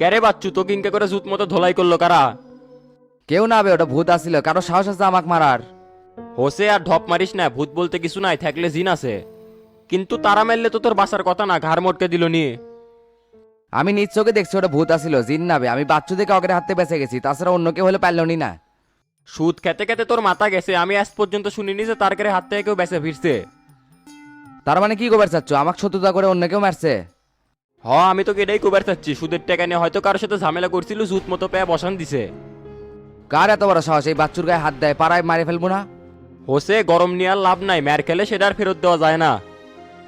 ক্যারে বাচ্চু তো কিংকে করে জুত মতো ধোলাই করল কারা? কেউ না হবে ওটা ভূত আসছিল কারও সাহস আছে আমাকে মারার। হোসে আর ঢপ মারিস না ভূত বলতে কিছু নাই থাকলে জিন আছে। কিন্তু তারা মারলে তো তোর বাসার কথা না ঘাড় মোটকে দিল নি আমি নিজ চোখে দেখছি ওটা ভূত আসছিল জিন নাবে আমি বাচ্চু থেকে অগের হাতে বেঁচে গেছি তাছাড়া অন্য কেউ হলে পারলনি না সুদ খেতে খেতে তোর মাথা গেছে আমি আজ পর্যন্ত শুনিনি যে তার কারে হাত থেকে কেউ বেঁচে ফিরছে। তার মানে কি গোবার চাচ্ছ আমাকে শত্রুতা করে অন্য কেউ মারছে? হ আমি তো এটাই কুবার চাচ্ছি। সুদের টাকা নিয়ে হয়তো কারোর সাথে ঝামেলা করছিল জুত মতো পেয়ে বসান দিছে। কার এত বড় সাহস? এই বাচ্চুর গায়ে হাত দেয় পাড়ায় মারে ফেলব না? হোসে গরম নিয়ে আর লাভ নাই। ম্যার খেলে সেটা আর ফেরত দেওয়া যায় না।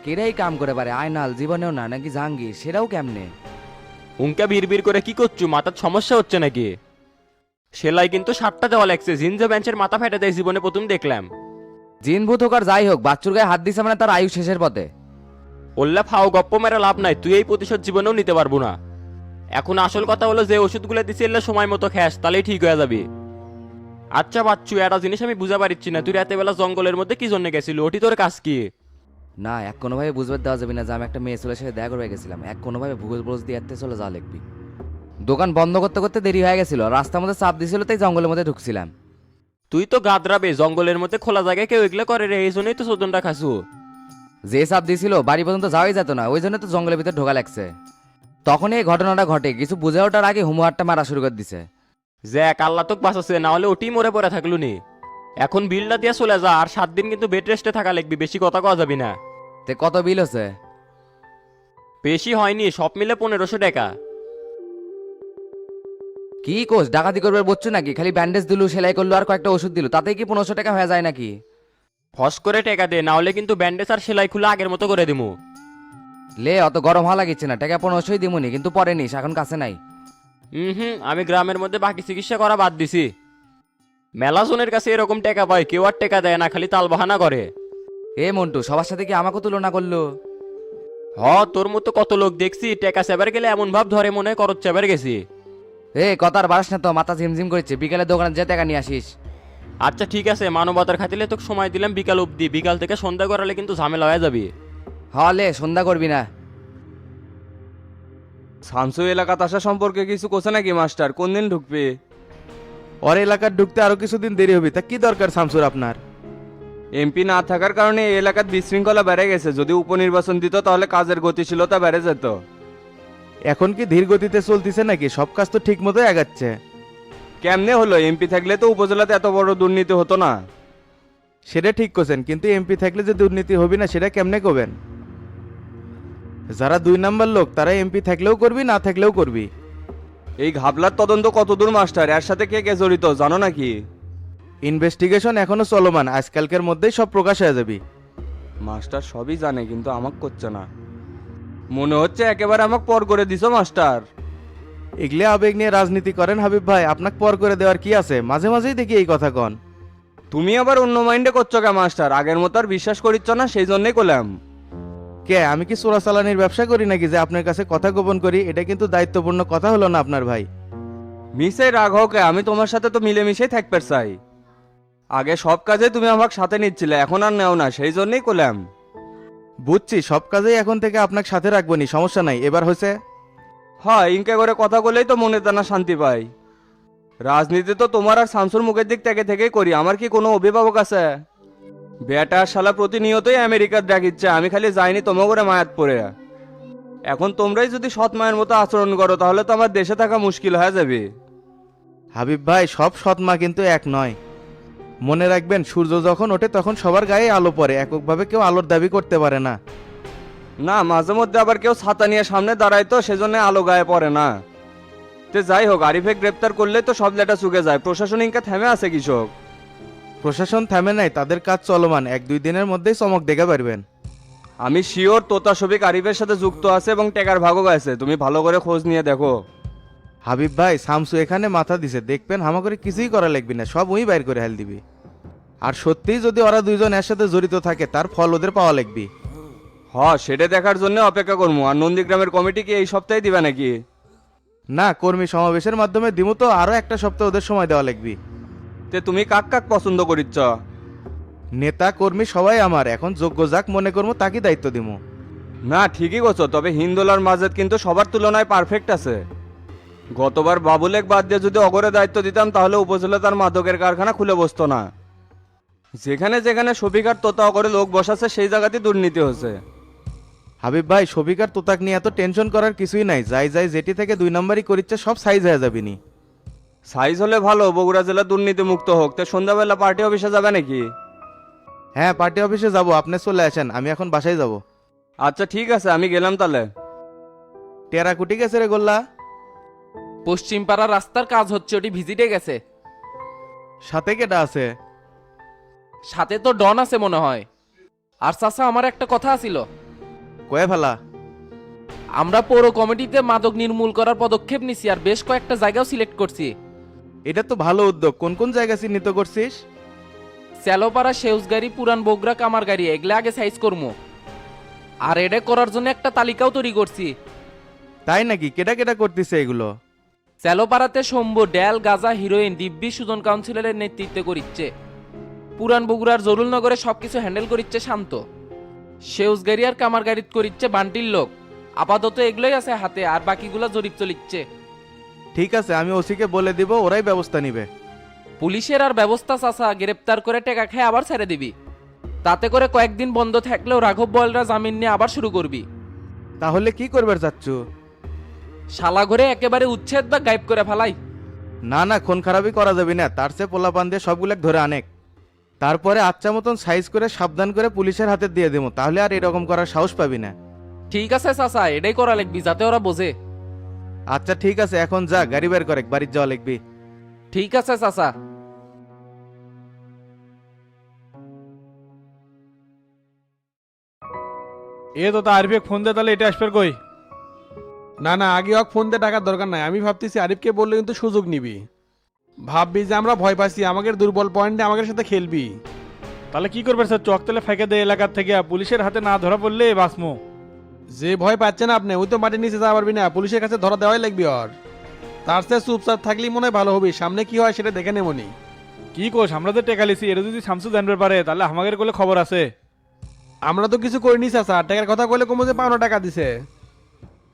কেরাই কাম করে পারে? আয়নাল জীবনেও না নাকি জাহাঙ্গীর? সেটাও কেমনে? উনকা বিড় করে কি করছু? মাথার সমস্যা হচ্ছে নাকি? সেলাই কিন্তু সাতটা দেওয়া লাগছে। জিনজা বেঞ্চের মাথা ফেটে দেয় জীবনে প্রথম দেখলাম। জিন ভূত হোক আর যাই হোক বাচ্চুর গায়ে হাত দিছে মানে তার আয়ু শেষের পথে। ওল্লা ফাও গপ্প মেরে লাভ নাই তুই এই প্রতিশোধ জীবনেও নিতে পারব না। এখন আসল কথা হলো যে ওষুধগুলো দিছি এলে সময় মতো খাস তাহলেই ঠিক হয়ে যাবি। আচ্ছা বাচ্চু একটা জিনিস আমি বুঝা পারছি না তুই রাতে বেলা জঙ্গলের মধ্যে কি জন্য গেছিল? ওটি তোর কাজ কি? না এক কোনোভাবে বুঝতে দেওয়া যাবে না যে আমি একটা মেয়ে ছেলের সাথে দেখা করে গেছিলাম। এক কোনোভাবে ভূগোল ব্রোজ দিয়ে এতে চলে যা লিখবি। দোকান বন্ধ করতে করতে দেরি হয়ে গেছিল রাস্তার মধ্যে চাপ দিছিল তাই জঙ্গলের মধ্যে ঢুকছিলাম। তুই তো গাদরাবে জঙ্গলের মধ্যে খোলা জায়গায় কেউ এগুলো করে রে এই জন্যই তো চোদনটা খাসু যে চাপ দিছিল বাড়ি পর্যন্ত যাওয়াই যেত না ওই জন্য তো জঙ্গলের ভিতরে ঢোকা লাগছে। তখনই এই ঘটনাটা ঘটে কিছু বুঝে ওঠার আগে হুমুহাটটা মারা শুরু করে দিছে। জ্যাক আল্লাহ তোক বাঁচাচ্ছে না হলে ওটি মরে পড়ে থাকলু নি। এখন বিলটা দিয়ে চলে যা আর সাত দিন কিন্তু বেড রেস্টে থাকা লাগবি বেশি কথা কওয়া যাবি না। তে কত বিল হচ্ছে? বেশি হয়নি সব মিলে পনেরোশো টাকা। কি কোচ ডাকাতি করবে বলছো নাকি? খালি ব্যান্ডেজ দিলু সেলাই করল আর কয়েকটা ওষুধ দিল তাতেই কি পনেরোশো টাকা হয়ে যায় নাকি? ফস করে টাকা দে না হলে কিন্তু ব্যান্ডেজ আর সেলাই খুলে আগের মতো করে দিমু। লে অত গরম হওয়া লাগিচ্ছে না টাকা পনেরোশোই দিমুনি কিন্তু পরে নিস এখন কাছে নাই। হুম হুম আমি গ্রামের মধ্যে বাকি চিকিৎসা করা বাদ দিছি। মেলা জনের কাছে এরকম টাকা পায় কেউ আর টাকা দেয় না খালি তাল বাহানা করে। এ মন্টু সবার সাথে কি আমাকে তুলনা করল? হ তোর মতো কত লোক দেখছি টাকা সেবার গেলে এমন ভাব ধরে মনে হয় করত চেবার গেছি। এ কথার বাড়াস না তো মাথা ঝিমঝিম করছে বিকালে দোকানে যে টাকা নিয়ে আসিস। আচ্ছা ঠিক আছে মানবতার খাতিলে তোকে সময় দিলাম বিকাল অবধি। বিকাল থেকে সন্ধ্যা করালে কিন্তু ঝামেলা হয়ে যাবি। হলে সন্ধ্যা করবি না। শামসু এলাকাত আসা সম্পর্কে কিছু কোসে নাকি মাস্টার? কোন দিন ঢুকবে? ওর এলাকার ঢুকতে আরও কিছুদিন দেরি হবে তা কি দরকার শামসুর আপনার? এমপি না থাকার কারণে এই এলাকার বিশৃঙ্খলা বেড়ে গেছে। যদি উপনির্বাচন দিত তাহলে কাজের গতিশীলতা বেড়ে যেত। এখন কি ধীর গতিতে চলতেছে নাকি? সব কাজ তো ঠিক মতো এগাচ্ছে কেমনে হলো? এমপি থাকলে তো উপজেলাতে এত বড় দুর্নীতি হতো না। সেটা ঠিক করছেন কিন্তু এমপি থাকলে যে দুর্নীতি হবে না সেটা কেমনে করবেন যারা দুই নাম্বার লোক তারা এমপি থাকলেও করবি না থাকলেও করবি। এই ঘাবলার তদন্ত কতদূর মাস্টার? এর সাথে কে কে জড়িত জানো নাকি? ইনভেস্টিগেশন এখনও চলমান আজকালকের মধ্যেই সব প্রকাশ হয়ে যাবে। মাস্টার সবই জানে কিন্তু আমাক করছে না। মনে হচ্ছে একেবারে আমাকে পর করে দিছো মাস্টার। এগুলো আবেগ নিয়ে রাজনীতি করেন হাবিব ভাই আপনাকে পর করে দেওয়ার কি আছে? মাঝে মাঝেই দেখি এই কথা কন। তুমি আবার অন্য মাইন্ডে করছ কে মাস্টার? আগের মতো আর বিশ্বাস করিচ্ছ না সেই জন্যই করলাম। কে আমি কি চোরাচালানির ব্যবসা করি নাকি যে আপনার কাছে কথা গোপন করি? এটা কিন্তু দায়িত্বপূর্ণ কথা হলো না আপনার ভাই। মিসে রাগ হোক আমি তোমার সাথে তো মিলেমিশেই থাকতে চাই। আগে সব কাজে তুমি আমাকে সাথে নিচ্ছিলে এখন আর নেও না সেই জন্যই করলাম। বুঝছি সব কাজেই এখন থেকে আপনাকে সাথে রাখব নি সমস্যা নাই। এবার হয়েছে হয়, ইনকে করে কথা বলেই তো মনে দানা শান্তি পাই। রাজনীতি তো তোমার আর শামসুর মুখের দিক থেকে থেকেই করি, আমার কি কোনো অভিভাবক আছে? বেটা শালা প্রতিনিয়তই আমেরিকার ডাকিচ্ছে আমি খালি যাইনি তোমার করে মায়াত পড়ে। এখন তোমরাই যদি সৎ মায়ের মতো আচরণ করো, তাহলে তো আমার দেশে থাকা মুশকিল হয়ে যাবে। হাবিব ভাই, সব সৎ মা কিন্তু এক নয়। মনে রাখবেন, সূর্য যখন ওঠে তখন সবার গায়ে আলো পড়ে, এককভাবে কেউ আলোর দাবি করতে পারে না। না মাঝে মধ্যে আবার কেউ ছাতা নিয়ে সামনে দাঁড়ায় তো সেজন্য আলো গায়ে পড়ে না। তে যাই হোক আরিফে গ্রেপ্তার করলে তো সব লেটা চুকে যায়। প্রশাসন ইনকা থেমে আছে কৃষক। প্রশাসন থেমে নাই তাদের কাজ চলমান। এক দুই দিনের মধ্যেই চমক দেখে পারবেন। আমি শিওর তোতা শফিক আরিফের সাথে যুক্ত আছে এবং টেকার ভাগও আছে তুমি ভালো করে খোঁজ নিয়ে দেখো। হাবিব ভাই শামসু এখানে মাথা দিছে। দেখবেন হামা করে কিছুই করা লাগবে না সব ওই বাইর করে হেল দিবি। আর সত্যিই যদি ওরা দুইজন এর সাথে জড়িত থাকে তার ফল ওদের পাওয়া লাগবে। হ সেটা দেখার জন্য অপেক্ষা করব। আর নন্দীগ্রামের কমিটি কি এই সপ্তাহে দিবে নাকি? না কর্মী সমাবেশের মাধ্যমে দিমু তো আরও একটা সপ্তাহ ওদের সময় দেওয়া লাগবে। তে তুমি কাক কাক পছন্দ করিচ্ছ? নেতা কর্মী সবাই আমার। এখন যোগ্য যাক মনে করব তাকে দায়িত্ব দিমু। না ঠিকই করছ তবে হিন্দোলার মাঝে কিন্তু সবার তুলনায় পারফেক্ট আছে। গতবার বাবুলেক বাদ দিয়ে যদি অগরে দায়িত্ব দিতাম তাহলে উপজেলা তার মাদকের কারখানা খুলে বসতো না। যেখানে যেখানে সবিকার তোতা অগরে লোক বসাচ্ছে সেই জায়গাতেই দুর্নীতি হচ্ছে। হাবিব ভাই সবিকার তোতাক নিয়ে এত টেনশন করার কিছুই নাই। যাই যাই যেটি থেকে দুই নম্বরই করিচ্ছে সব সাইজ হয়ে যাবে নি। সাইজ হলে ভালো বগুড়া জেলা দুর্নীতি মুক্ত হোক। তো সন্ধ্যাবেলা পার্টি অফিসে যাবে নাকি? হ্যাঁ পার্টি অফিসে যাব। আপনি চলে আসেন আমি এখন বাসায় যাব। আচ্ছা ঠিক আছে আমি গেলাম তাহলে। টেরা কুটি গেছে রে গোল্লা। পশ্চিম পাড়া রাস্তার কাজ হচ্ছে ওটি ভিজিটে গেছে। সাথে কেটা আছে? সাথে তো ডন আছে মনে হয়। আর চাচা আমার একটা কথা ছিল কয়ে ফেলা। আমরা পৌর কমিটিতে মাদক নির্মূল করার পদক্ষেপ নিছি আর বেশ কয়েকটা জায়গাও সিলেক্ট করছি। এটা তো ভালো উদ্যোগ। কোন কোন জায়গা চিহ্নিত করছিস? স্যালোপাড়া সেউজগাড়ি পুরান বগুড়া কামার গাড়ি এগুলা আগে সাইজ করব আর এটা করার জন্য একটা তালিকাও তৈরি করছি। তাই নাকি? কেটা কেটা করতেছে এগুলো? স্যালোপাড়াতে শম্ভু ড্যাল গাজা হিরোইন দিব্যি সুজন কাউন্সিলরের নেতৃত্বে করিচ্ছে। পুরান বগুড়ার জরুলনগরে সবকিছু হ্যান্ডেল করিচ্ছে শান্ত। সেউজগাড়ি আর কামার গাড়িত করিচ্ছে বান্টির লোক। আপাতত এগুলোই আছে হাতে আর বাকিগুলো জরিপ চলিচ্ছে। ঠিক আছে আমি ওসিকে বলে দিব ওরাই ব্যবস্থা নিবে। পুলিশের আর ব্যবস্থা চাচা গ্রেপ্তার করে টেকা খেয়ে আবার ছেড়ে দিবি। তাতে করে কয়েকদিন বন্ধ থাকলেও রাঘব বলরা জামিন নিয়ে আবার শুরু করবি। তাহলে কি করবার চাচ্ছু? শালা ঘরে একেবারে উচ্ছেদ বা গায়েব করে ফেলাই। না না খুন খারাপই করা যাবে না তার চেয়ে পোলা পান দিয়ে সবগুলো ধরে আনেক। তারপরে আচ্ছা মতন সাইজ করে সাবধান করে পুলিশের হাতে দিয়ে দেবো তাহলে আর এরকম করার সাহস পাবি না। ঠিক আছে চাচা এটাই করা লাগবি যাতে ওরা বোঝে। আচ্ছা ঠিক আছে এখন যা গাড়ি বের করে বাড়ির যাওয়া লিখবি ঠিক আছে চাচা। এ তো তা আরিফে ফোন দে তাহলে এটা আসবে কই? না না আগে হোক ফোন দিয়ে টাকার দরকার নাই। আমি ভাবতেছি আরিফকে বললে কিন্তু সুযোগ নিবি। ভাববি যে আমরা ভয় পাচ্ছি আমাদের দুর্বল পয়েন্টে আমাদের সাথে খেলবি। তাহলে কি করবে স্যার? চক তেলে ফেঁকে দে এলাকার থেকে। পুলিশের হাতে না ধরা পড়লে বাসমো যে ভয় পাচ্ছেন আপনি ওই তো মাটির নিচে যাওয়া পারবি না। পুলিশের কাছে ধরা দেওয়াই লাগবে আর তার চেয়ে চুপচাপ থাকলেই মনে হয় ভালো হবে। সামনে কি হয় সেটা দেখে নেবনি কি কোষ আমরা তো টেকালিছি এটা যদি শামসু জানতে পারে তাহলে আমাদের কোলে খবর আছে। আমরা তো কিছু করিনি চাচা। টাকার কথা কইলে কমো যে পাওনা টাকা দিছে।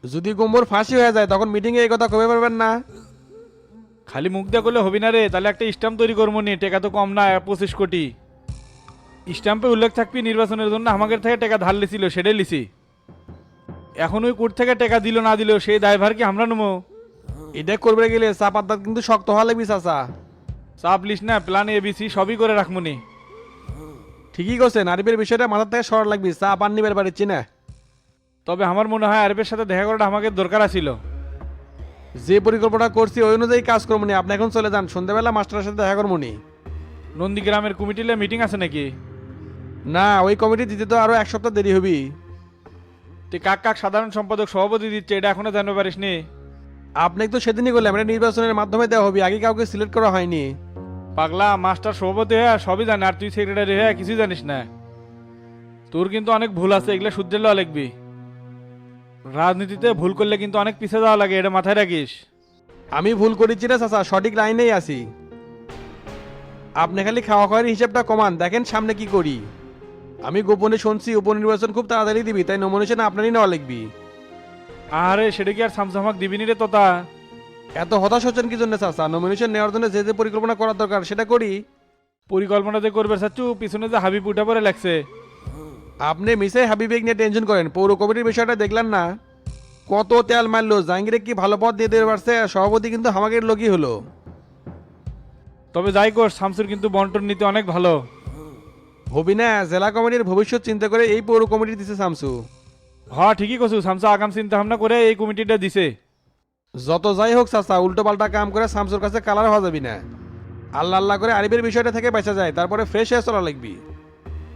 যদি গোম্বর ফাঁসি হয়ে যায় তখন মিটিংয়ে এই কথা কবে পারবেন না। খালি মুখ দিয়ে করলে হবি না রে তাহলে একটা স্ট্যাম্প তৈরি করব নি টাকা তো কম না পঁচিশ কোটি। স্ট্যাম্পে উল্লেখ থাকবি নির্বাচনের জন্য আমাদের থেকে টাকা ধার লিছিল সেটাই লিছি। এখন ওই কোর্ট থেকে টাকা দিল না দিল সেই দায়ভার কি আমরা নেব? এটা করবে গেলে চা পাতা কিন্তু শক্ত হওয়া লাগবি চাচা। চাপ লিস না প্ল্যান এ এবিসি সবই করে রাখমুনি ঠিকই করছে নারীবের বিষয়টা মাথার থেকে সর লাগবি চা পান নিবার পারিচ্ছি না। তবে আমার মনে হয় আরবের সাথে দেখা করাটা আমাকে দরকার ছিল যে পরিকল্পনা করছি ওই অনুযায়ী কাজ করব নি আপনি এখন চলে যান। সন্ধ্যাবেলা মাস্টারের সাথে দেখা করব নি। নন্দীগ্রামের কমিটিলে মিটিং আছে নাকি? না ওই কমিটি দিতে তো আরও এক সপ্তাহ দেরি হবি। তুই কাক কাক সাধারণ সম্পাদক সভাপতি দিচ্ছে এটা এখনও জানতে পারিস নি? আপনি তো সেদিনই করলাম এটা নির্বাচনের মাধ্যমে দেওয়া হবে আগে কাউকে সিলেক্ট করা হয়নি। পাগলা মাস্টার সভাপতি হয়ে সবই জানে আর তুই সেক্রেটারি হয়ে কিছুই জানিস না। তোর কিন্তু অনেক ভুল আছে এগুলো শুদ্ধের লওয়া লিখবি। রাজনীতিতে ভুল করলে কিন্তু অনেক পিছিয়ে যাওয়া লাগে এটা মাথায় রাখিস। আমি ভুল করেছি না চাচা সঠিক লাইনেই আছি। আপনি খালি খাওয়া খাওয়ার হিসাবটা কমান দেখেন সামনে কি করি। আমি গোপনে শুনছি উপনির্বাচন খুব তাড়াতাড়ি দিবি তাই নমিনেশন আপনারই নেওয়া লিখবি। আরে সেটা কি আর সামসামাক দিবি নি রে তোতা? এত হতাশ হচ্ছেন কি জন্য চাচা? নমিনেশন নেওয়ার জন্য যে যে পরিকল্পনা করার দরকার সেটা করি। পরিকল্পনা যে করবে চাচ্ছু পিছনে যে হাবিব উঠা পরে লাগছে আপনি মিসে হাবিবেক নিয়ে টেনশন করেন। পৌর কমিটির বিষয়টা দেখলেন না? কত তেল মারলো। জাহাঙ্গীরে কি ভালো পথ দিয়ে দিতে পারছে? সভাপতি কিন্তু হামাকের লোকই হলো। তবে যাই কর শামসুর কিন্তু বন্টন নিতে অনেক ভালো। হবি না জেলা কমিটির ভবিষ্যৎ চিন্তা করে এই পৌর কমিটি দিছে শামসু। হ ঠিকই কছু শামসু আগাম চিন্তা ভাবনা করে এই কমিটিটা দিছে। যত যাই হোক চাচা উল্টো পাল্টা কাম করে শামসুর কাছে কালার হওয়া যাবি না। আল্লাহ আল্লাহ করে আরিফের বিষয়টা থেকে বেঁচা যায় তারপরে ফ্রেশ হয়ে চলা লাগবি।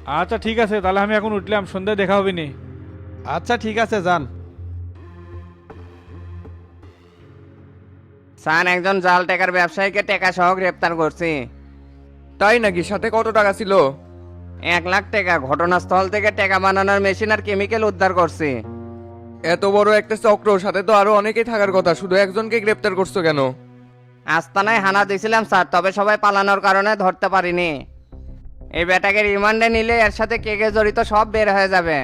আচ্ছা ঠিক আছে তাহলে আমি এখন উঠলাম সন্ধ্যায় দেখা হবে নি। আচ্ছা ঠিক আছে যান। সান একজন জাল টাকার ব্যবসায়ীকে টাকা সহ গ্রেপ্তার করছি। তাই নাকি? সাথে কত টাকা ছিল? এক লাখ টাকা। ঘটনাস্থল থেকে টাকা বানানোর মেশিন আর কেমিক্যাল উদ্ধার করছি। এত বড় একটা চক্র সাথে তো আরও অনেকেই থাকার কথা। শুধু একজনকে গ্রেপ্তার করছ কেন? আস্তানায় হানা দিয়েছিলাম স্যার তবে সবাই পালানোর কারণে ধরতে পারিনি। এই বেটাকে রিমান্ডে নিলে এর সাথে কে কে জড়িত সব বের হয়ে যাবে।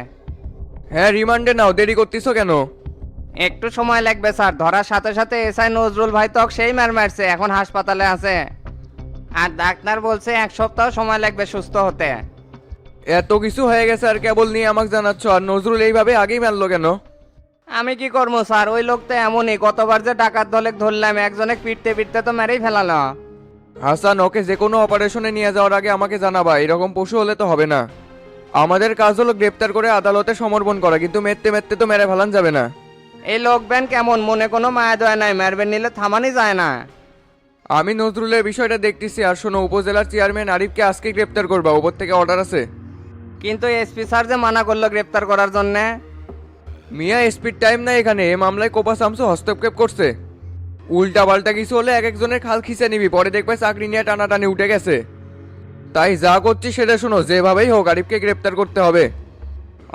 হ্যাঁ রিমান্ডে নাও দেরি করতেছো কেন? একটু সময় লাগবে স্যার ধরার সাথে সাথে এসআই নজরুল ভাই তো সেই মার মারছে এখন হাসপাতালে আছে। আর ডাক্তার বলছে এক সপ্তাহ সময় লাগবে সুস্থ হতে। এত কিছু হয়ে গেছে আর কেবল নিয়ে আমাকে জানাচ্ছ আর নজরুল এইভাবে আগেই মানলো কেন? আমি কি করব স্যার? ওই লোক তো এমনই গতবার যে ডাকাত দলে ধরলাম একজনে পিটতে পিটতে তো মেরেই ফেলালো। হাসান ওকে যে কোনো অপারেশনে নিয়ে যাওয়ার আগে আমাকে জানাবা এরকম পশু হলে তো হবে না। আমাদের কাজ হলো গ্রেপ্তার করে আদালতে সমর্পণ করা কিন্তু মেরতে মেরতে তো মেরে ফেলান যাবে না। এই লোক ব্যান কেমন? মনে কোনো মায়া দয়া নাই মারবেন নিলে থামানি যায় না। আমি নজরুলের বিষয়টা দেখতেছি আর শোনো উপজেলার চেয়ারম্যান আরিফকে আজকে গ্রেপ্তার করবা ওপর থেকে অর্ডার আছে। কিন্তু এসপি স্যার যে মানা করল গ্রেপ্তার করার জন্যে? মিয়া স্পিড টাইম না এখানে এ মামলায় কোপা শামসু হস্তক্ষেপ করছে। উল্টা পাল্টা কিছু হলে এক একজনের খাল খিচে নিবি পরে দেখবে চাকরি নিয়ে টানাটানি উঠে গেছে। তাই যা করছি সেটা শোনো যেভাবেই হোক আরিফকে গ্রেপ্তার করতে হবে।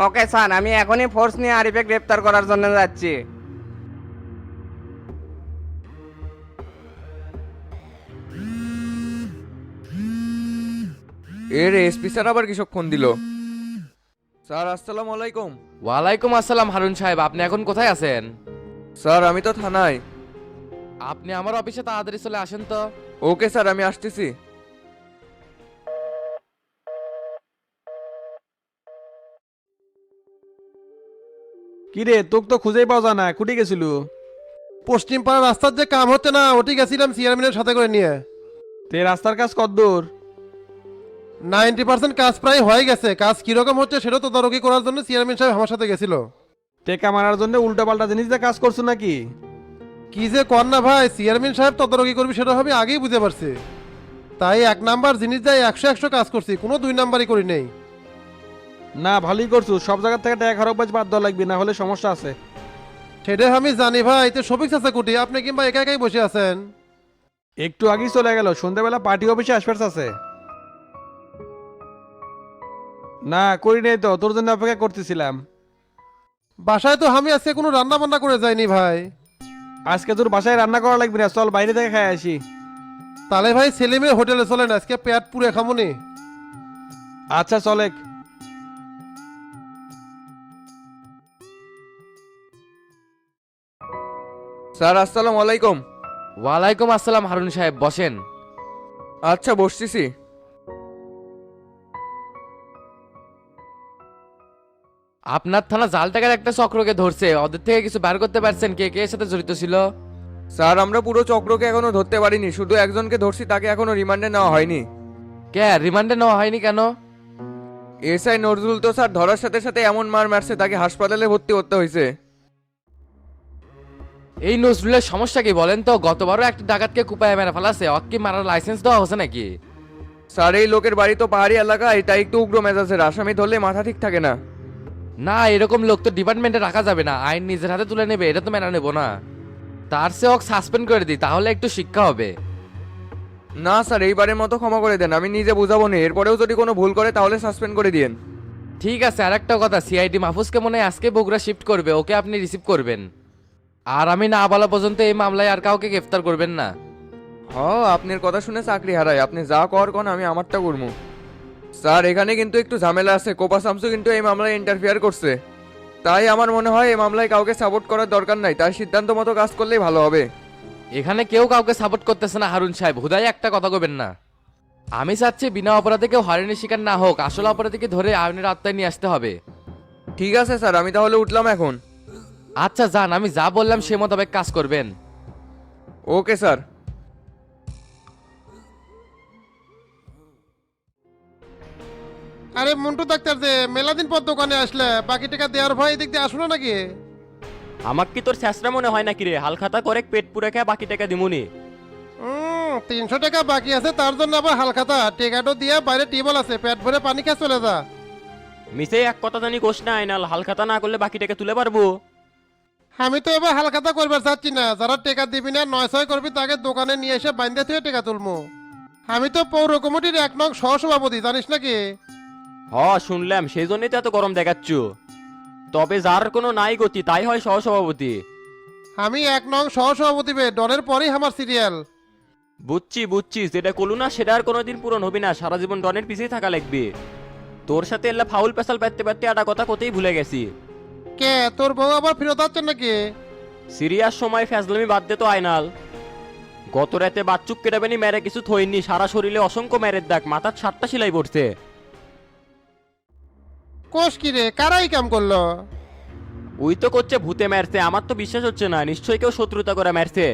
ওকে স্যার আমি এখনই ফোর্স নিয়ে আরিফে গ্রেপ্তার করার জন্য যাচ্ছি। এর এসপি স্যার আবার কৃষক ফোন দিল? স্যার আসসালামু আলাইকুম। ওয়ালাইকুম আসসালাম হারুন সাহেব আপনি এখন কোথায় আছেন? স্যার আমি তো থানায়। আপনি আমার অফিসে তাড়াতাড়ি চলে আসেন তো। ওকে স্যার আমি আসতেছি। কি রে তোকে তো খুঁজেই পাওয়া যায় না কুটি গেছিল? পশ্চিম পাড়া রাস্তার যে কাম হচ্ছে না ওটি গেছিলাম চেয়ারম্যানের সাথে করে নিয়ে। তে রাস্তার কাজ কদ্দূর নাইনটি পার্সেন্ট কাজ প্রায় হয়ে গেছে কাজ কীরকম হচ্ছে সেটা তদারকি করার জন্য চেয়ারম্যান সাহেব আমার সাথে গেছিল। টেকা মারার জন্য উল্টা পাল্টা জিনিস দিয়ে কাজ করছ নাকি? কি যে কর না ভাই চেয়ারম্যান সাহেব তদারকি করবি সেটা আমি আগেই বুঝতে পারছি। তাই এক নাম্বার জিনিস যাই একশো একশো কাজ করছি কোনো দুই নাম্বারই করি নেই। না ভালোই করছ। সব জায়গা থেকে টাকা খরচ বাজ বাদ দেওয়া লাগবে না হলে সমস্যা আছে। সেটা আমি জানি ভাই তো সবিক আছে কুটি আপনি কিংবা একা একাই বসে আছেন। একটু আগেই চলে গেল সন্ধ্যাবেলা পার্টি অফিসে আসবার আছে। না করি নাই তো তোর জন্য অপেক্ষা করতেছিলাম। বাসায় তো আমি আজকে কোনো রান্না বান্না করে যাইনি ভাই। আজকে তোর বাসায় রান্না করা লাগবে না চল বাইরে থেকে খাই আসি। তাহলে ভাই ছেলে মেয়ে হোটেলে চলেন আজকে পেট পুরে খামুনি। আচ্ছা চলেক স্যার আসসালামু আলাইকুম। ওয়ালাইকুম আসসালাম হারুন সাহেব বসেন। আচ্ছা বসতেছি। আপনার থানা জাল টাকার একটা চক্রকে ধরছে। ওদের থেকে কিছু বার করতে পারছেন? কে কে এর সাথে জড়িত ছিল? স্যার আমরা পুরো চক্রকে এখনও ধরতে পারিনি। শুধু একজনকে ধরছি তাকে এখনও রিমান্ডে নেওয়া হয়নি। কে? রিমান্ডে নেওয়া হয়নি কেন? এসআই নজরুল তো স্যার ধরার সাথে সাথে এমন মার মারছে তাকে হাসপাতালে ভর্তি করতে হয়েছে। এই নজরুলের সমস্যা কি বলেন তো? গতবারও একটা ডাকাতকে কুপায় মেরে ফেলাছে। অক্কি মারার লাইসেন্স দেওয়া হচ্ছে নাকি? স্যার এই লোকের বাড়ি তো পাহাড়ি এলাকায় তাই একটু উগ্র মেজাজের। আসামি ধরলে মাথা ঠিক থাকে না। না এরকম লোক তো ডিপার্টমেন্টে রাখা যাবে না। আইন নিজের হাতে তুলে নেবে এটা তো মেনে নেব না। তার সে ওকে সাসপেন্ড করে দিই তাহলে একটু শিক্ষা হবে। না স্যার এইবারের মতো ক্ষমা করে দেন আমি নিজে বুঝাবো না। এরপরেও যদি কোনো ভুল করে তাহলে সাসপেন্ড করে দিন ঠিক আছে আর একটা কথা সিআইডি মাহফুজকে মনে হয় আজকে বগুড়া শিফট করবে ওকে আপনি রিসিভ করবেন। আর আমি না বলা পর্যন্ত এই মামলায় আর কাউকে গ্রেফতার করবেন না। হ আপনার কথা শুনে চাকরি হারাই আপনি যা কর কোন আমি আমারটা করব স্যার এখানে কিন্তু একটু ঝামেলা আছে। কোপা শামসু কিন্তু এই মামলায় ইন্টারফেয়ার করছে। তাই আমার মনে হয় এই মামলায় কাউকে সাপোর্ট করার দরকার নাই। তার সিদ্ধান্ত মতো কাজ করলেই ভালো হবে। এখানে কেউ কাউকে সাপোর্ট করতেছে না হারুন সাহেব। হুদাই একটা কথা কবেন না। আমি চাচ্ছি বিনা অপরাধে কেউ হয়রানির শিকার না হোক আসল অপরাধীকে ধরে আইনের আত্মায় নিয়ে আসতে হবে। ঠিক আছে স্যার আমি তাহলে উঠলাম এখন। আচ্ছা যান আমি যা বললাম সে মোতাবেক কাজ করবেন। Okay sir. আরে মন্টু ডাক্তার যে মেলা দিন পর দোকানে আসলে বাকি টাকা দেওয়ার ভয় এদিক দিয়ে আসলো নাকি? আমার কি তোর শেষরা মনে হয় নাকি রে? হালখাতা করে পেট পুরে খেয়ে বাকি টাকা দিমুনি। হুম তিনশো টাকা বাকি আছে তার জন্য আবার হালখাতা টেকাটো দিয়ে বাইরে টেবল আছে পেট ভরে পানি খেয়ে চলে যা। মিসে এক কথা জানি কোষ না আইনাল হালখাতা না করলে বাকি টাকা তুলে পারব। আমি তো এবার হালখাতা করবার চাচ্ছি না যারা টেকা দিবি না নয় ছয় করবি তাকে দোকানে নিয়ে এসে বাইন্দে থেকে টেকা তুলবো আমি তো পৌর কমিটির এক নং সহসভাপতি জানিস নাকি? হ শুনলাম। সেই জন্যই তো এত গরম দেখাচ্ছ। তবে যার কোনো নাই গতি তাই হয় সহসভাপতি। আমি এক নং সহসভাপতি বে ডনের পরেই আমার সিরিয়াল। বুঝছি বুঝছি। যেটা কলু না সেটা আর কোনোদিন পূরণ হবে না। সারা জীবন ডনের পিছিয়ে থাকা লাগবে। তোর সাথে এল্লা ফাউল পেশাল পাততে পারতে একটা কথা কোথায় ভুলে গেছি। কে? তোর বউ আবার ফেরত আসছে নাকি? সিরিয়াস সময় ফ্যাজলামি বাদ দে তো আয়নাল। গত রাতে বাচ্চুক কেটাবেনি মেরে কিছু থইনি। সারা শরীরে অসংখ্য মেরের দাগ। মাথার সাতটা সেলাই পড়ছে। কোষ কি রে? কারাই কাম করল? ওই তো করছে ভূতে মারছে আমার তো বিশ্বাস হচ্ছে না নিশ্চয়ই কেউ শত্রুতা করে মারছে।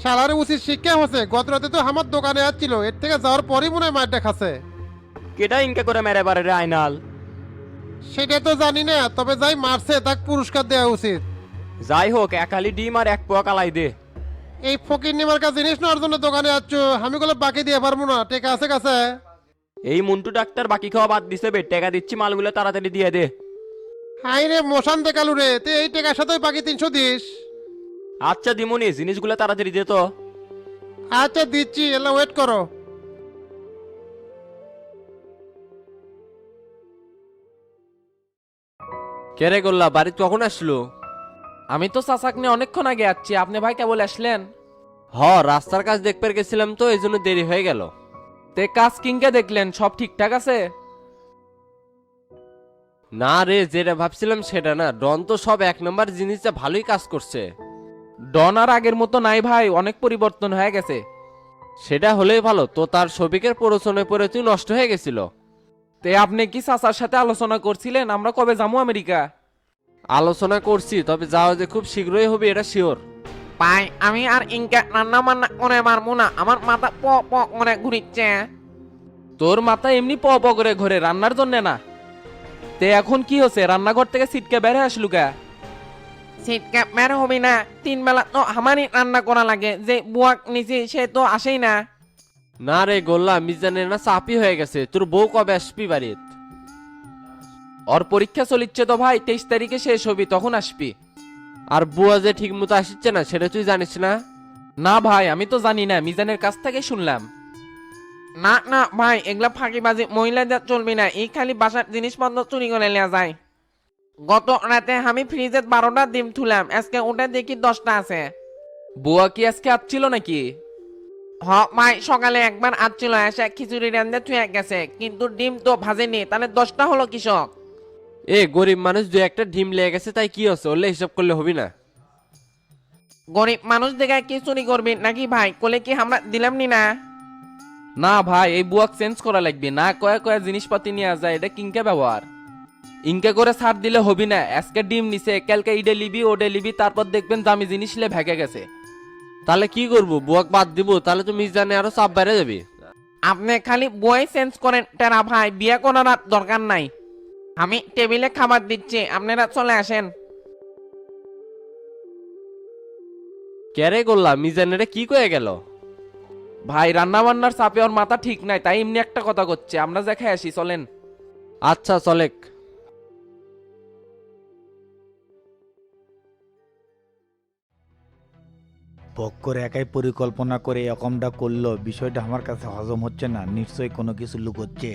শালারে উচিত শিক্ষা হচ্ছে গত রাতে তো আমার দোকানে আসছিল এর থেকে যাওয়ার পরই মনে হয় মারটা খাচ্ছে। কেটা ইনকা করে মেরে বারে রে আয়নাল সেটা তো জানি না তবে যাই মারছে তাকে পুরস্কার দেওয়া উচিত। যাই হোক একালি ডিম আর এক পোয়া কালাই দে। এই ফকির নিমার কাছে জিনিস নেওয়ার জন্য দোকানে যাচ্ছ আমি গুলো বাকি দিয়ে পারব না টেকা আছে কাছে? এই মন্টু ডাক্তার বাকি খাওয়া বাদ দিছে বে টাকা দিচ্ছি মালগুলো তাড়াতাড়ি দিয়ে দে। হাই রে মোশান দেখালু রে তুই এই টেকার সাথে বাকি তিনশো দিস। আচ্ছা দিমুনি জিনিসগুলো তাড়াতাড়ি দে তো। আচ্ছা দিচ্ছি এলা ওয়েট করো। কেরে গোল্লা বাড়ি কখন আসলো? আমি তো চাচাক নিয়ে অনেকক্ষণ আগে যাচ্ছি আপনি ভাই কেবল আসলেন? হ রাস্তার কাজ দেখতে গেছিলাম তো এই জন্য দেরি হয়ে গেল। তে কাজ কিংকে দেখলেন? সব ঠিকঠাক আছে? না রে যেটা ভাবছিলাম সেটা না। ডন তো সব এক নম্বর জিনিসটা ভালোই কাজ করছে। ডন আর আগের মতো নাই ভাই অনেক পরিবর্তন হয়ে গেছে। সেটা হলেই ভালো তো তার সবিকের প্ররোচনায় পড়ে তুই নষ্ট হয়ে গেছিল। তে আপনি কি চাচার সাথে আলোচনা করছিলেন? আমরা কবে যাব আমেরিকা? আলোচনা করছি তবে যাওয়া যে খুব শীঘ্রই হবে এটা শিওর পাই আমি আর ইনকা রান্না বান্না করে পারব না আমার মাথা প প করে ঘুরিচ্ছে তোর মাথা এমনি প প করে ঘরে রান্নার জন্য না। তে এখন কি হচ্ছে? রান্নাঘর থেকে সিটকে বেড়ে আসলু কা? শীতকাপ মের হবি না তিন বেলা তো আমারই রান্না করা লাগে যে বুয়াক নিছি সে তো আসেই না। না রে গোল্লা মিজানের না চাপি হয়ে গেছে তোর বউ কবে আসবি বাড়িত? ওর পরীক্ষা চলিচ্ছে তো ভাই তেইশ তারিখে শেষ হবি তখন আসবি। আর বুয়া যে ঠিক মতো আসছে না সেটা তুই জানিস না? না ভাই আমি তো জানি না মিজানের কাছ থেকে শুনলাম। না না ভাই এগুলা ফাঁকিবাজি মহিলাদের চলবি না এই খালি বাসার জিনিসপত্র চুরি করে নেওয়া যায়। গত রাতে আমি ফ্রিজে বারোটা ডিম তুলাম আজকে ওটা দেখি দশটা আছে। বুয়া কি আজকে আসছিল নাকি? হ ভাই সকালে একবার আসছিল এসে খিচুড়ি রান্ধে থুয়ে গেছে কিন্তু ডিম তো ভাজেনি তাহলে দশটা হলো কৃষক। এ গরিব মানুষ দু একটা ডিম লেগে গেছে তাই কি হচ্ছে? ওলে হিসাব করলে হবি না। গরিব মানুষ দেখে কি চুরি করবি? নাকি ভাই কোলে কি আমরা দিলাম নি না? না ভাই এই বুয়াক চেঞ্জ করা লাগবে। না কয়া কয়া জিনিসপাতি নিয়ে যায় এটা কিংকে ব্যবহার? ইনকে করে ছাড় দিলে হবি না। আজকে ডিম নিছে কালকে ইডে লিবি ওডে লিবি তারপর দেখবেন দামি জিনিস লে ভেগে গেছে। তাহলে কি করব? বুয়াক বাদ দিব তাহলে তো মিজানে আরও চাপ বেড়ে যাবি। আপনি খালি বই চেঞ্জ করেন টেরা ভাই বিয়ে করার আর দরকার নাই। আমি টেবিলে খাবার দিচ্ছি আপনারা চলে আসেন। ক্যারে করলাম মিজানের কি কয়ে গেল? ভাই রান্না বান্নার চাপে ওর মাথা ঠিক নাই তাই এমনি একটা কথা করছে আমরা দেখে আসি চলেন। আচ্ছা চলেক। বক্কর একাই পরিকল্পনা করে এরকমটা করল বিষয়টা আমার কাছে হজম হচ্ছে না নিশ্চয়ই কোনো কিছু লুকোচ্ছে।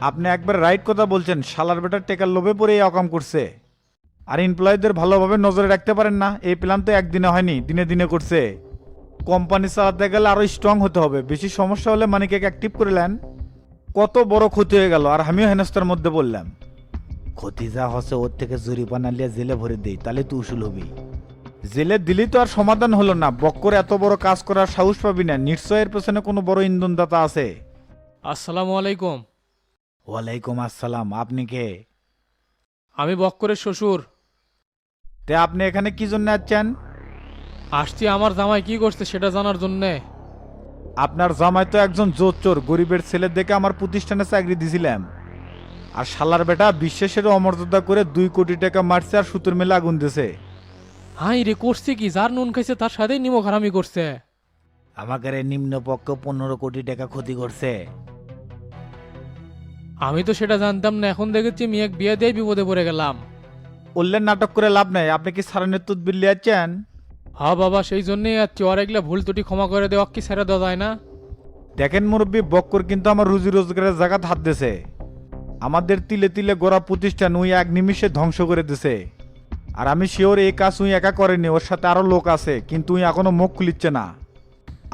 আপনি একবার রাইট কথা বলছেন, শালার বেটার টেকার লোভে পড়ে এই অকাম করছে। আর এমপ্লয়ীদের ভালোভাবে নজরে রাখতে পারেন না, এই প্ল্যান তো একদিনে হয়নি, দিনে দিনে করছে। কোম্পানি চালাতে গেলে আরও স্ট্রং হতে হবে, বেশি সমস্যা হলে মানিকে অ্যাক্টিভ করে নেন। কত বড় ক্ষতি হয়ে গেল, আর আমিও হেনস্তার মধ্যে বললাম ক্ষতি যা হচ্ছে ওর থেকে জরিপানা নিয়ে জেলে ভরে দেই, তাহলে তো উসুল হবি। জেলে দিলি তো আর সমাধান হলো না বক্কর এত বড় কাজ করার সাহস পাবি না নিশ্চয়ের পেছনে কোনো বড় ইন্ধনদাতা আছে। আসসালামু আলাইকুম। ওয়ালাইকুম আসসালাম আপনি কে? আমি বক্করের শ্বশুর। তে আপনি এখানে কি জন্য আসছেন? আসছি আমার জামাই কি করছে সেটা জানার জন্যে। আপনার জামাই তো একজন জোর চোর গরিবের ছেলে দেখে আমার প্রতিষ্ঠানে চাকরি দিছিলাম আর শালার বেটা বিশ্বাসের অমর্যাদা করে দুই কোটি টাকা মারছে আর সুতোর মেলে আগুন দিছে। হাই রে করছে কি? যার নুন খাইছে তার সাথেই নিমক হারামি করছে। আমাকে রে নিম্নপক্ষ পনেরো কোটি টাকা ক্ষতি করছে। আমি তো সেটা জানতাম না এখন দেখেছি মেয়ে বিয়ে দিয়ে বিপদে পড়ে গেলাম। উল্লেন নাটক করে লাভ নাই আপনি কি সারানের তুত বিল্লি আছেন হা বাবা সেই জন্যই ওর এগুলা ভুল ত্রুটি ক্ষমা করে দেওয়া কি ছেড়ে দেওয়া যায় না? দেখেন মুরব্বী বক্কর কিন্তু আমার রুজি রোজগারের জায়গা হাত দিছে আমাদের তিলে তিলে গোড়া প্রতিষ্ঠান উই এক নিমিষে ধ্বংস করে দিছে আর আমি শিওর এই কাজ উই একা করেনি ওর সাথে আরও লোক আছে কিন্তু উই এখনও মুখ খুলিচ্ছে না।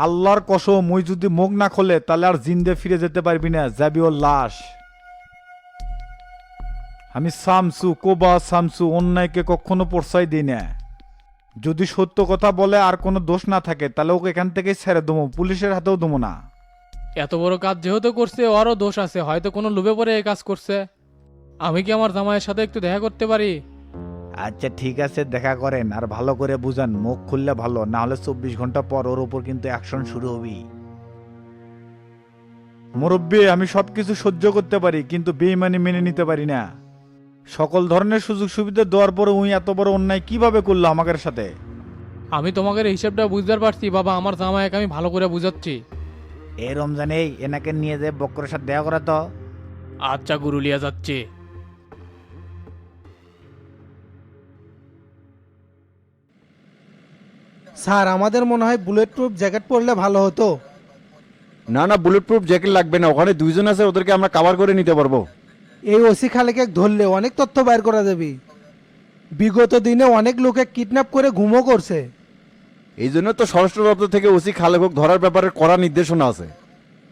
আল্লাহর কসম মুই যদি মুখ না খোলে তাহলে আর জিন্দে ফিরে যেতে পারবি না যাবি ওর লাশ। আমি সামসু কোবা সামসু অন্যায়কে কখনো প্রশ্রয় দিই না। যদি সত্য কথা বলে আর কোনো দোষ না থাকে তাহলে ওকে এখান থেকেই ছেড়ে দেবো পুলিশের হাতেও দেবো না। এত বড় কাজ যেহেতু করছে ওরও দোষ আছে হয়তো কোনো লোভে পড়ে এই কাজ করছে। আমি কি আমার জামাইয়ের সাথে একটু দেখা করতে পারি? আচ্ছা ঠিক আছে দেখা করেন আর ভালো করে বুঝান মুখ খুললে ভালো না হলে চব্বিশ ঘণ্টা পর ওর উপর কিন্তু অ্যাকশন শুরু হবি মুরব্বী আমি সব কিছু সহ্য করতে পারি কিন্তু বেইমানি মেনে নিতে পারি না। সকল ধরনের সুযোগ সুবিধা দেওয়ার পরে উই এত বড় অন্যায় কীভাবে করল আমাদের সাথে? আমি তোমাকে এই হিসেবটা বুঝতে পারছি বাবা। আমার জামাইকে আমি ভালো করে বুঝাচ্ছি। এই রমজানে এনাকে নিয়ে যে বক্করের সাথে দেখা করা তো আচ্ছা গুরুলিয়া যাচ্ছে। স্যার আমাদের মনে হয় বুলেট প্রুফ জ্যাকেট পরলে ভালো হতো। না না বুলেট প্রুফ জ্যাকেট লাগবে না। ওখানে দুইজন আছে ওদেরকে আমরা কাভার করে নিতে পারব। এই ওসি খালেকে ধরলে অনেক তথ্য বাইর করা যাবে। বিগত দিনে অনেক লোকে কিডন্যাপ করে ঘুমও করছে। এই জন্য তো স্বরাষ্ট্র দপ্তর থেকে ওসি খালেকক ধরার ব্যাপারে কড়া নির্দেশনা আছে।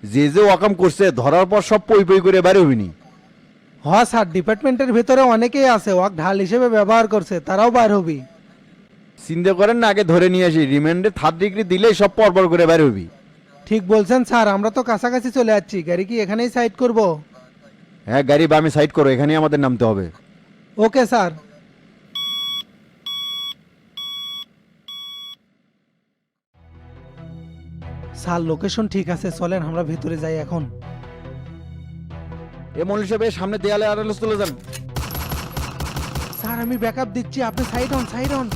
যে যে ওয়াকাম করছে ধরার পর সব পই পই করে বাইরে হইনি হ স্যার ডিপার্টমেন্টের ভিতরে অনেকেই আছে ওয়াক ঢাল হিসেবে ব্যবহার করছে তারাও বাইর হবি। চিন্তা করেন না আগে ধরে নিয়ে আসি রিমান্ডে থার্ড ডিগ্রি দিলেই সব পরপর করে বাইরে হবি। ঠিক বলছেন স্যার আমরা তো কাছাকাছি চলে যাচ্ছি গাড়ি কি এখানেই সাইড করব? হ্যাঁ গাড়ি বামে সাইড করো এখানেই আমাদের নামতে হবে। Okay sir. স্যার লোকেশন ঠিক আছে চলেন আমরা ভেতরে যাই এখন। এ মল্লিক সাহেব এই সামনে দেয়ালে আড়ালে চলে যান। স্যার আমি ব্যাকআপ দিচ্ছি আপনি সাইড অন সাইড অন